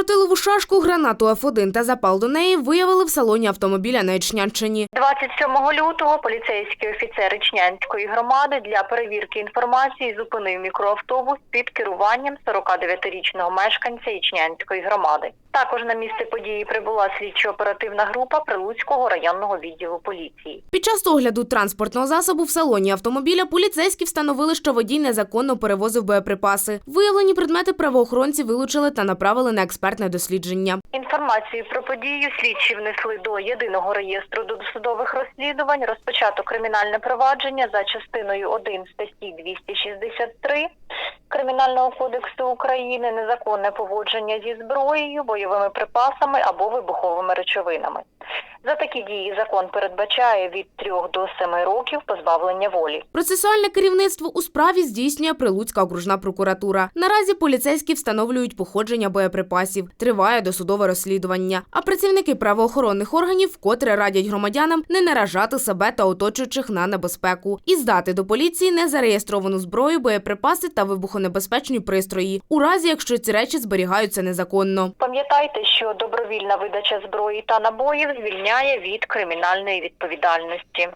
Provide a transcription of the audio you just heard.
Тротилову шашку, гранату Ф1 та запал до неї виявили в салоні автомобіля на Ічнянщині. 27 лютого поліцейський офіцер Ічнянської громади для перевірки інформації зупинив мікроавтобус під керуванням 49-річного мешканця Ічнянської громади. Також на місце події прибула слідчо-оперативна група Прилуцького районного відділу поліції. Під час огляду транспортного засобу в салоні автомобіля поліцейські встановили, що водій незаконно перевозив боєприпаси. Виявлені предмети правоохоронці вилучили та направили на експертне дослідження. Інформацію про подію слідчі внесли до єдиного реєстру досудових розслідувань. Розпочато кримінальне провадження за частиною 1 статті 263 Кримінального кодексу України незаконне поводження зі зброєю, бойовими припасами або вибуховими речовинами. За такі дії закон передбачає від 3 до 7 років позбавлення волі. Процесуальне керівництво у справі здійснює Прилуцька окружна прокуратура. Наразі поліцейські встановлюють походження боєприпасів. Триває досудове розслідування. А працівники правоохоронних органів вкотре радять громадянам не наражати себе та оточуючих на небезпеку і здати до поліції незареєстровану зброю, боєприпаси та вибухонебезпечні пристрої, у разі якщо ці речі зберігаються незаконно. Пам'ятайте, що добровільна видача зброї та набоїв звільняє від кримінальної відповідальності.